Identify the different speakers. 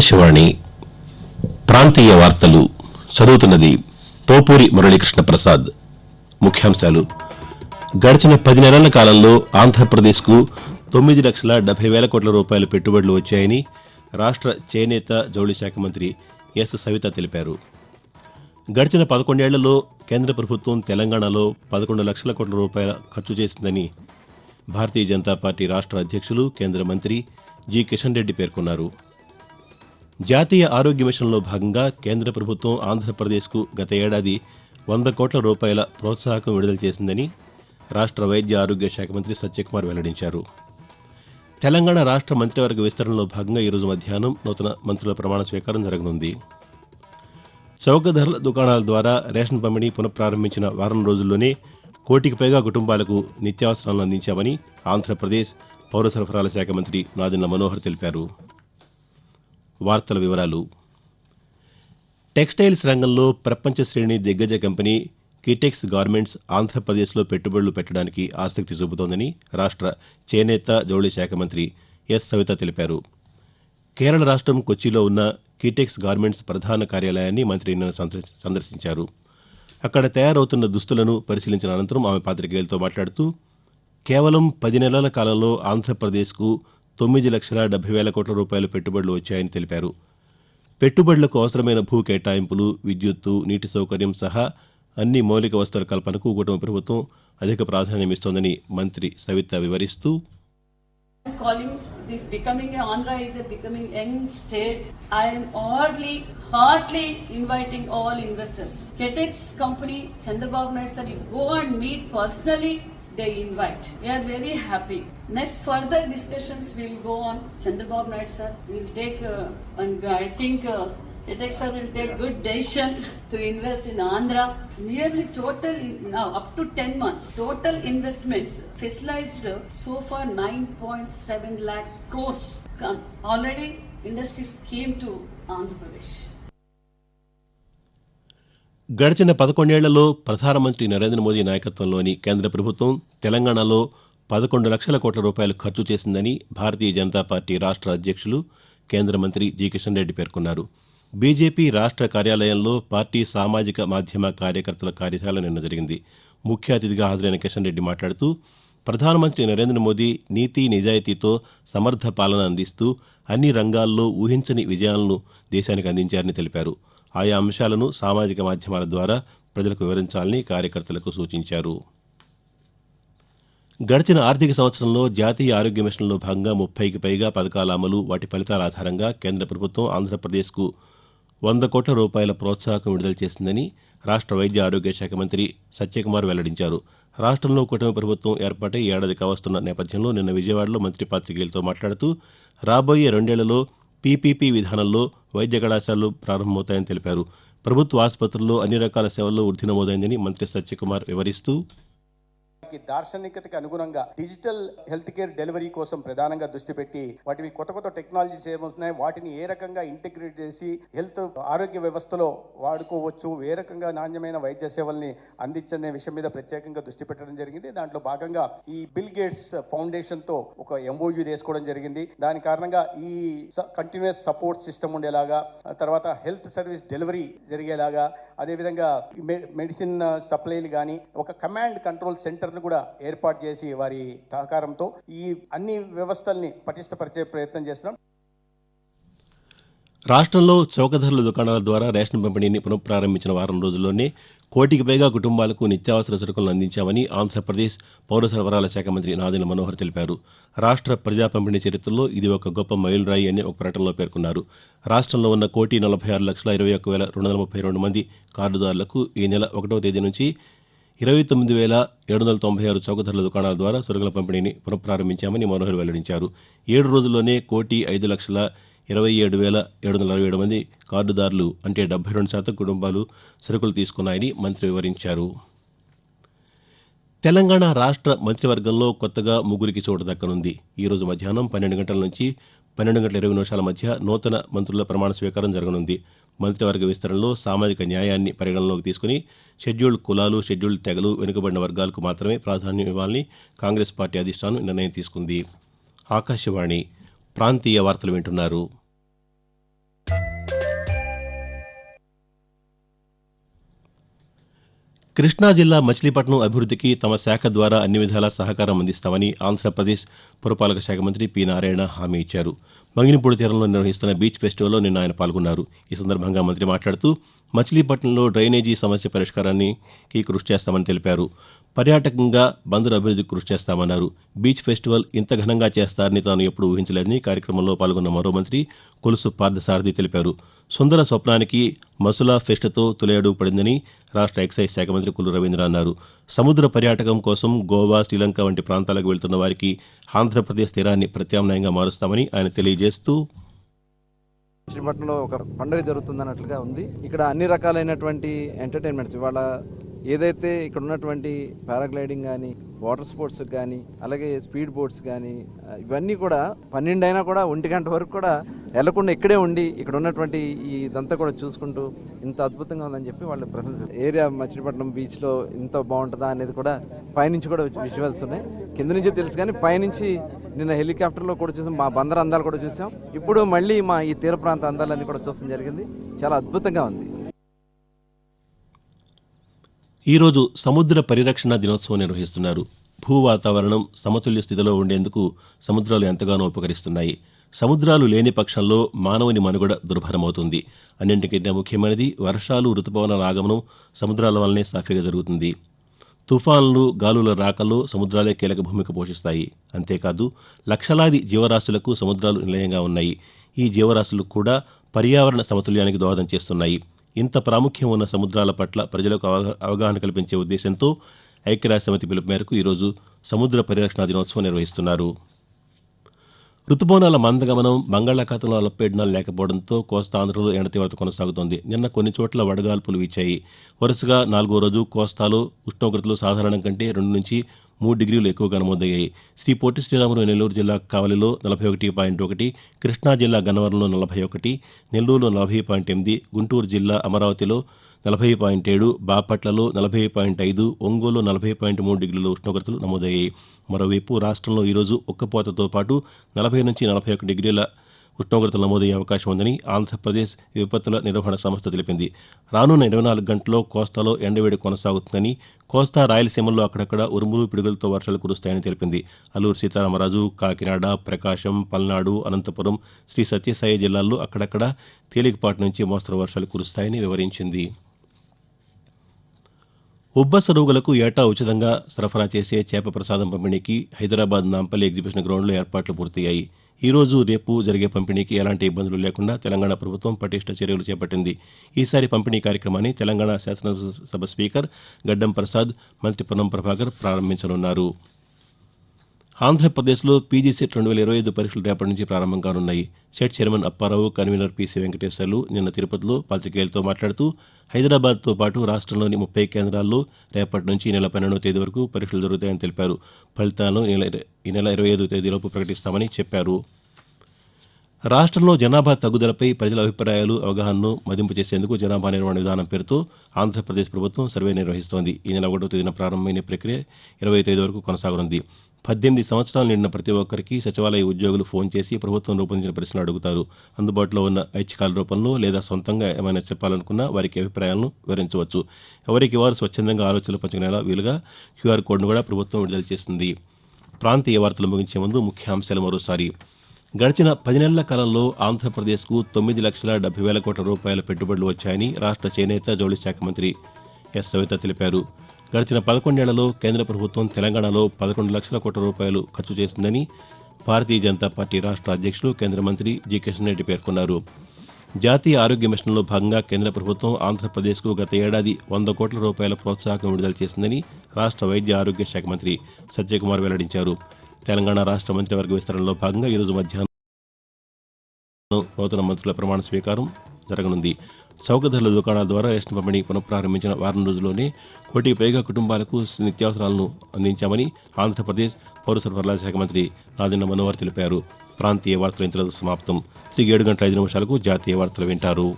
Speaker 1: ఆకాశవాణి ప్రాంతీయ వార్తలు చదువుతున్నది పోపూరి మురళీకృష్ణ ప్రసాద్. ముఖ్యాంశాలు. గడిచిన పది నెలల కాలంలో ఆంధ్రప్రదేశ్కు తొమ్మిది లక్షల డెబ్బై వేల కోట్ల రూపాయల పెట్టుబడులు వచ్చాయని రాష్ట్ర చేనేత జౌళి శాఖ మంత్రి ఎస్ సవిత తెలిపారు. గడిచిన పదకొండేళ్ళలో కేంద్ర ప్రభుత్వం తెలంగాణలో పదకొండు లక్షల కోట్ల రూపాయల ఖర్చు చేసిందని భారతీయ జనతా పార్టీ రాష్ట్ర అధ్యక్షులు కేంద్ర మంత్రి జి కిషన్ రెడ్డి పేర్కొన్నారు. జాతీయ ఆరోగ్య మిషన్లో భాగంగా కేంద్ర ప్రభుత్వం ఆంధ్రప్రదేశ్కు గత ఏడాది వంద కోట్ల రూపాయల ప్రోత్సాహకం విడుదల చేసిందని రాష్ట్ర వైద్య ఆరోగ్య శాఖ మంత్రి సత్యకుమార్ వెల్లడించారు. తెలంగాణ రాష్ట్ర మంత్రివర్గ విస్తరణలో భాగంగా ఈరోజు మధ్యాహ్నం నూతన మంత్రుల ప్రమాణ స్వీకారం జరగనుంది. చౌక ధరల దుకాణాల ద్వారా రేషన్ పంపిణీ పునఃప్రారంభించిన వారం రోజుల్లోనే కోటికి పైగా కుటుంబాలకు నిత్యావసరాలను అందించామని ఆంధ్రప్రదేశ్ పౌర సరఫరాల శాఖ మంత్రి నాదిన్న మనోహర్ తెలిపారు. వార్తల వివరాలు. టెక్స్టైల్స్ రంగంలో ప్రపంచ శ్రేణి దిగ్గజ కంపెనీ కిటెక్స్ గార్మెంట్స్ ఆంధ్రప్రదేశ్లో పెట్టుబడులు పెట్టడానికి ఆసక్తి చూపుతోందని రాష్ట్ర చేనేత జౌళి శాఖ మంత్రి ఎస్ సవిత తెలిపారు. కేరళ రాష్ట్రం కొచ్చిలో ఉన్న కిటెక్స్ గార్మెంట్స్ ప్రధాన కార్యాలయాన్ని మంత్రి నిన్న సందర్శించారు. అక్కడ తయారవుతున్న దుస్తులను పరిశీలించిన అనంతరం ఆమె పాతికేయులతో మాట్లాడుతూ కేవలం పది నెలల కాలంలో ఆంధ్రప్రదేశ్కు తొమ్మిది లక్షల డెబ్బై వేల కోట్ల రూపాయల పెట్టుబడులు వచ్చాయని తెలిపారు పెట్టుబడులకు అవసరమైన భూ కేటాయింపులు విద్యుత్తు నీటి సౌకర్యం సహా అన్ని మౌలిక వసతుల కల్పనకు కుటుంబ ప్రభుత్వం అధిక ప్రాధాన్యమిస్తోందని మంత్రి సవిత వివరిస్తూ
Speaker 2: this becoming a Andhra is a becoming young state. I am heartily, heartily inviting all investors. Ketex company, Chandrababu Naidu sir, you go and meet personally. They invite. We are very happy. Next further discussions will go on. Chandrababu Naidu sir will take, uh, and I think uh, sir will take good decision to invest in Andhra. Nearly total in, now up to 10 months, total investments facilized so far 9.7 lakhs crores. Come. Already industries came to Andhra Pradesh.
Speaker 1: గడిచిన పదకొండేళ్ళలో ప్రధానమంత్రి నరేంద్ర మోదీ నాయకత్వంలోని కేంద్ర ప్రభుత్వం తెలంగాణలో పదకొండు లక్షల కోట్ల రూపాయలు ఖర్చు చేసిందని భారతీయ జనతా పార్టీ రాష్ట్ర అధ్యక్షులు కేంద్ర మంత్రి జి కిషన్ రెడ్డి పేర్కొన్నారు. బీజేపీ రాష్ట్ర కార్యాలయంలో పార్టీ సామాజిక మాధ్యమ కార్యకర్తల కార్యశాల నిన్న జరిగింది. ముఖ్య అతిథిగా హాజరైన కిషన్ రెడ్డి మాట్లాడుతూ ప్రధానమంత్రి నరేంద్ర మోదీ నీతి నిజాయితీతో సమర్థ పాలన అందిస్తూ అన్ని రంగాల్లో ఊహించని విజయాలను దేశానికి అందించారని తెలిపారు. ఆయా అంశాలను సామాజిక మాధ్యమాల ద్వారా ప్రజలకు వివరించాలని కార్యకర్తలకు సూచించారు. గడిచిన ఆర్థిక సంవత్సరంలో జాతీయ ఆరోగ్య మిషన్లో భాగంగా ముప్పైకి పైగా పథకాల అమలు వాటి ఫలితాల ఆధారంగా కేంద్ర ప్రభుత్వం ఆంధ్రప్రదేశ్కు వంద కోట్ల రూపాయల ప్రోత్సాహకం విడుదల చేసిందని రాష్ట్ర వైద్య ఆరోగ్య శాఖ మంత్రి సత్యకుమార్ వెల్లడించారు. రాష్ట్రంలో కూటమి ప్రభుత్వం ఏర్పాటై ఏడాది కావస్తున్న నేపథ్యంలో నిన్న విజయవాడలో మంత్రి పాతికేయులతో మాట్లాడుతూ రాబోయే రెండేళ్ళలో పీపీపీ విధానంలో వైద్య కళాశాలలు ప్రారంభమవుతాయని తెలిపారు. ప్రభుత్వ ఆసుపత్రుల్లో అన్ని రకాల సేవల్లో వృద్ది నమోదైందని మంత్రి సత్యకుమార్ వివరిస్తూ
Speaker 3: వారికి దార్శనికతకి అనుగుణంగా డిజిటల్ హెల్త్ కేర్ డెలివరీ కోసం ప్రధానంగా దృష్టి పెట్టి వాటిని కొత్త కొత్త టెక్నాలజీస్ ఏమవుతున్నాయి వాటిని ఏ రకంగా ఇంటిగ్రేట్ చేసి హెల్త్ ఆరోగ్య వ్యవస్థలో వాడుకోవచ్చు ఏ రకంగా నాణ్యమైన వైద్య సేవల్ని అందించనే విషయం మీద ప్రత్యేకంగా దృష్టి పెట్టడం జరిగింది. దాంట్లో భాగంగా ఈ బిల్ గేట్స్ ఫౌండేషన్తో ఒక ఎంఓయూ తీసుకోవడం జరిగింది. దాని కారణంగా ఈ కంటిన్యూస్ సపోర్ట్ సిస్టమ్ ఉండేలాగా తర్వాత హెల్త్ సర్వీస్ డెలివరీ జరిగేలాగా అదేవిధంగా మెడిసిన్ సప్లైలు కానీ ఒక కమాండ్ కంట్రోల్ సెంటర్ను కూడా ఏర్పాటు చేసి వారి సహకారంతో ఈ అన్ని వ్యవస్థల్ని పటిష్టపరిచే ప్రయత్నం చేస్తున్నాం.
Speaker 1: రాష్ట్రంలో చౌకధరల దుకాణాల ద్వారా రేషన్ పంపిణీని పునఃప్రారంభించిన వారం రోజుల్లోనే కోటికి పైగా కుటుంబాలకు నిత్యావసర సరుకులను అందించామని ఆంధ్రప్రదేశ్ పౌర సరఫరాల శాఖ మంత్రి నాదెండ్ల మనోహర్ తెలిపారు. రాష్ట్ర ప్రజా పంపిణీ చరిత్రలో ఇది ఒక గొప్ప మైలురాయి అని ఒక ప్రకటనలో పేర్కొన్నారు. రాష్ట్రంలో ఉన్న కోటి నలభై ఆరు లక్షల ఇరవై ఒక్క వేల రెండు వందల ముప్పై రెండు మంది కార్డుదారులకు ఈ నెల ఒకటవ తేదీ నుంచి ఇరవై తొమ్మిది వేల ఏడు వందల తొంభై ఆరు చౌకధరల దుకాణాల ద్వారా సరుకుల పంపిణీని పునఃప్రారంభించామని మనోహర్ వెల్లడించారు. ఏడు రోజుల్లోనే కోటి ఐదు లక్షల ఇరవై ఏడు వేల ఏడు వందల అరవై ఏడు మంది కార్డుదారులు అంటే డెబ్బై రెండు శాతం కుటుంబాలు సరుకులు తీసుకున్నాయని మంత్రి వివరించారు. తెలంగాణ రాష్ట్ర మంత్రివర్గంలో కొత్తగా ముగ్గురికి చోటు దక్కనుంది. ఈ రోజు మధ్యాహ్నం పన్నెండు గంటల నుంచి పన్నెండు గంటల ఇరవై నిమిషాల మధ్య నూతన మంత్రుల ప్రమాణ స్వీకారం జరగనుంది. మంత్రివర్గ విస్తరణలో సామాజిక న్యాయాన్ని పరిగణనలోకి తీసుకుని షెడ్యూల్డ్ కులాలు షెడ్యూల్డ్ తెగలు వెనుకబడిన వర్గాలకు మాత్రమే ప్రాధాన్యం ఇవ్వాలని కాంగ్రెస్ పార్టీ అధిష్టానం నిర్ణయం తీసుకుంది. ఆకాశవాణి ప్రాంతీయ వార్తలు వింటున్నారు. కృష్ణా జిల్లా మచిలీపట్నం అభివృద్ధికి తమ శాఖ ద్వారా అన్ని విధాలా సహకారం అందిస్తామని ఆంధ్రప్రదేశ్ పురపాలక శాఖ మంత్రి పి నారాయణ హామీ ఇచ్చారు. మంగినపూడి తీరంలో నిర్వహిస్తున్న బీచ్ ఫెస్టివల్లో నిన్న ఆయన పాల్గొన్నారు. ఈ సందర్భంగా మంత్రి మాట్లాడుతూ మచిలీపట్నంలో డ్రైనేజీ సమస్య పరిష్కారానికి కృషి చేస్తామని తెలిపారు. పర్యాటకంగా బందరు అభివృద్ధికి కృషి చేస్తామన్నారు. బీచ్ ఫెస్టివల్ ఇంత ఘనంగా చేస్తారని తాను ఎప్పుడు ఊహించలేదని కార్యక్రమంలో పాల్గొన్న మరో మంత్రి కొలుసు పార్థసారథి తెలిపారు. సుందర స్వప్నానికి మసులా ఫెస్ట్తో తులయడు పడిందని రాష్ట్ర ఎక్సైజ్ శాఖ మంత్రి కుల్లు రవీంద్ర అన్నారు. సముద్ర పర్యాటకం కోసం గోవా శ్రీలంక వంటి ప్రాంతాలకు వెళ్తున్న వారికి ఆంధ్రప్రదేశ్ తీరాన్ని ప్రత్యామ్నాయంగా మారుస్తామని ఆయన తెలియజేస్తూ
Speaker 4: శ్రీపట్నంలో ఒక పండుగ జరుగుతుందన్నట్లుగా ఉంది. ఇక్కడ అన్ని రకాలైనటువంటి ఎంటర్టైన్మెంట్స్ ఇవాళ ఏదైతే ఇక్కడ ఉన్నటువంటి పారాగ్లైడింగ్ కానీ వాటర్ స్పోర్ట్స్ కానీ అలాగే స్పీడ్ బోట్స్ కానీ ఇవన్నీ కూడా పన్నెండు అయినా కూడా ఒంటి గంట వరకు కూడా వెళ్ళకుండా ఇక్కడే ఉండి ఇక్కడ ఉన్నటువంటి ఇదంతా కూడా చూసుకుంటూ ఇంత అద్భుతంగా ఉందని చెప్పి వాళ్ళు ప్రశంసిస్తారు. ఏరియా మచిలీపట్నం బీచ్లో ఇంత బాగుంటుందా అనేది కూడా పైనుంచి కూడా విజువల్స్ ఉన్నాయి. కింద నుంచి తెలుసు కానీ పైనుంచి నిన్న హెలికాప్టర్లో కూడా చూసాం మా బందర్ అందాలు కూడా చూసాం. ఇప్పుడు మళ్ళీ మా ఈ తీర ప్రాంత అందాలన్నీ కూడా చూస్తాం జరిగింది. చాలా అద్భుతంగా ఉంది.
Speaker 1: ఈరోజు సముద్ర పరిరక్షణ దినోత్సవం నిర్వహిస్తున్నారు. భూ వాతావరణం సమతుల్య స్థితిలో ఉండేందుకు సముద్రాలు ఎంతగానో ఉపకరిస్తున్నాయి. సముద్రాలు లేని పక్షంలో మానవుని మనుగడ దుర్భరమవుతుంది. అన్నింటికంటే ముఖ్యమైనది వర్షాలు ఋతుపవనాల ఆగమనం సముద్రాల వల్లనే సాఫీగా జరుగుతుంది. తుఫాన్లు గాలుల రాకల్లో సముద్రాలే కీలక భూమిక పోషిస్తాయి. అంతేకాదు లక్షలాది జీవరాశులకు సముద్రాలు నిలయంగా ఉన్నాయి. ఈ జీవరాశులు కూడా పర్యావరణ సమతుల్యానికి దోహదం చేస్తున్నాయి. ఇంత ప్రాముఖ్యం ఉన్న సముద్రాల పట్ల ప్రజలకు అవగాహన కల్పించే ఉద్దేశంతో ఐక్యరాజ్యసమితి పిలుపు మేరకు ఈరోజు సముద్ర పరిరక్షణ దినోత్సవం నిర్వహిస్తున్నారు. రుతుపవనాల మందగమనం బంగాళాఖాతంలో అల్పపీడనాలు లేకపోవడంతో కోస్తా ఆంధ్రలో తీవ్రత కొనసాగుతోంది. నిన్న కొన్ని చోట్ల వడగాల్పులు వీచాయి. వరుసగా నాలుగో రోజు కోస్తాలో ఉష్ణోగ్రతలు సాధారణం కంటే రెండు నుంచి మూడు డిగ్రీలు ఎక్కువగా నమోదయ్యాయి. శ్రీ పొట్టి శ్రీరాములు నెల్లూరు జిల్లా కావలిలో నలభై ఒకటి పాయింట్ ఒకటి కృష్ణా జిల్లా గన్నవరంలో నలభై ఒకటి నెల్లూరులో నలభై పాయింట్ ఎనిమిది గుంటూరు జిల్లా అమరావతిలో నలభై పాయింట్ ఏడు బాపట్లలో నలభై పాయింట్ ఐదు ఒంగోలు నలభై పాయింట్ మూడు డిగ్రీల ఉష్ణోగ్రతలు నమోదయ్యాయి. మరోవైపు రాష్ట్రంలో ఈరోజు ఉక్కపోతతో పాటు నలభై నుంచి నలభై ఒక డిగ్రీల ఉష్ణోగ్రతలు నమోదయ్యే అవకాశం ఉందని ఆంధ్రప్రదేశ్ విపత్తుల నిర్వహణ సంస్థ తెలిపింది. రానున్న ఇరవై నాలుగు గంటల్లో కోస్తాలో ఎండవేడి కొనసాగుతుందని కోస్తా రాయలసీమల్లో అక్కడక్కడ ఉరుములు పిడుగులతో వర్షాలు కురుస్తాయని తెలిపింది. అల్లూరు సీతారామరాజు కాకినాడ ప్రకాశం పల్నాడు అనంతపురం శ్రీ సత్యసాయి జిల్లాల్లో అక్కడక్కడ తేలికపాటి నుంచి మోస్తరు వర్షాలు కురుస్తాయని వివరించింది. ఉబ్బస రోగులకు ఏటా ఉచితంగా సరఫరా చేసే చేప ప్రసాదం పంపిణీకి హైదరాబాద్ నాంపల్లి ఎగ్జిబిషన్ గ్రౌండ్లో ఏర్పాట్లు పూర్తయ్యాయి. ఈరోజు రేపు జరిగే పంపిణీకి ఎలాంటి ఇబ్బందులు లేకుండా తెలంగాణ ప్రభుత్వం పటిష్ట చర్యలు చేపట్టింది. ఈసారి పంపిణీ కార్యక్రమాన్ని తెలంగాణ శాసనసభ స్పీకర్ గడ్డం ప్రసాద్ మంత్రి పొన్నం ప్రభాకర్ ప్రారంభించనున్నారు. ఆంధ్రప్రదేశ్లో పీజీ సెట్ రెండు వేల ఇరవై ఐదు పరీక్షలు రేపటి నుంచి ప్రారంభం కానున్నాయి. SET chairman Apparao convener PC Venkateswarlu నిన్న తిరుపతిలో పాతికేయులతో మాట్లాడుతూ హైదరాబాద్తో పాటు రాష్ట్రంలోని ముప్పై కేంద్రాల్లో రేపటి నుంచి నెల పన్నెండవ తేదీ వరకు పరీక్షలు జరుగుతాయని తెలిపారు. ఫలితాలను ఈ నెల ఈ నెల ఇరవై ఐదు తేదీలోపు ప్రకటిస్తామని చెప్పారు. రాష్ట్రంలో జనాభా తగ్గుదలపై ప్రజల అభిప్రాయాలు అవగాహనను మదింపు చేసేందుకు జనాభా నిర్వహణ విధానం పేరుతో ఆంధ్రప్రదేశ్ ప్రభుత్వం సర్వే నిర్వహిస్తోంది. ఈ నెల ఒకటో తేదీన ప్రారంభమైన ప్రక్రియ ఇరవై తేదీ వరకు కొనసాగనుంది. పద్దెనిమిది సంవత్సరాలు నిండిన ప్రతి ఒక్కరికి సచివాలయ ఉద్యోగులు ఫోన్ చేసి ప్రభుత్వం రూపొందించిన ప్రశ్నలు అడుగుతారు. అందుబాటులో ఉన్న ఐచ్ఛికాల రూపంలో లేదా సొంతంగా ఏమైనా చెప్పాలనుకున్నా వారికి అభిప్రాయాలను వివరించవచ్చు. ఎవరికి వారు స్వచ్ఛందంగా ఆలోచనలు పంచుకునేలా వీలుగా క్యూఆర్ కోడ్ను కూడా ప్రభుత్వం విడుదల చేసింది ప్రాంతీయ వార్తలు ముగించే ముందు ముఖ్యాంశాలు మరోసారి. గడిచిన పది నెలల కాలంలో ఆంధ్రప్రదేశ్కు తొమ్మిది లక్షల డెబ్బై వేల కోట్ల రూపాయల పెట్టుబడులు వచ్చాయని రాష్ట్ర చేనేత జౌళి శాఖ మంత్రి ఎస్ సవిత తెలిపారు. గడిచిన పదకొండేళ్ళలో కేంద్ర ప్రభుత్వం తెలంగాణలో పదకొండు లక్షల కోట్ల రూపాయలు ఖర్చు చేసిందని భారతీయ జనతా పార్టీ రాష్ట్ర అధ్యక్షులు కేంద్ర మంత్రి జి కిషన్ రెడ్డి పేర్కొన్నారు. జాతీయ ఆరోగ్య మిషన్లో భాగంగా కేంద్ర ప్రభుత్వం ఆంధ్రప్రదేశ్కు గత ఏడాది వంద కోట్ల రూపాయల ప్రోత్సాహకం విడుదల చేసిందని రాష్ట్ర వైద్య ఆరోగ్య శాఖ మంత్రి సత్యకుమార్ వెల్లడించారు. తెలంగాణ రాష్ట్ర మంత్రివర్గ విస్తరణలో భాగంగా ఈరోజు మధ్యాహ్నం నూతన మంత్రుల ప్రమాణ స్వీకారం జరగనుంది. చౌక ధరల దుకాణాల ద్వారా రేషన్ పంపిణీ పునఃప్రారంభించిన వారం రోజుల్లోనే కోటికి పైగా కుటుంబాలకు నిత్యావసరాలను అందించామని ఆంధ్రప్రదేశ్ పౌర సరఫరాల శాఖ మంత్రి నాదెండ్ల మనోహర్ తెలిపారు. ప్రాంతీయ వార్తలు ఇంతలో సమాప్తం. తిరిగి ఏడు గంటల ఐదు నిమిషాలకు జాతీయ వార్తలు వింటారు.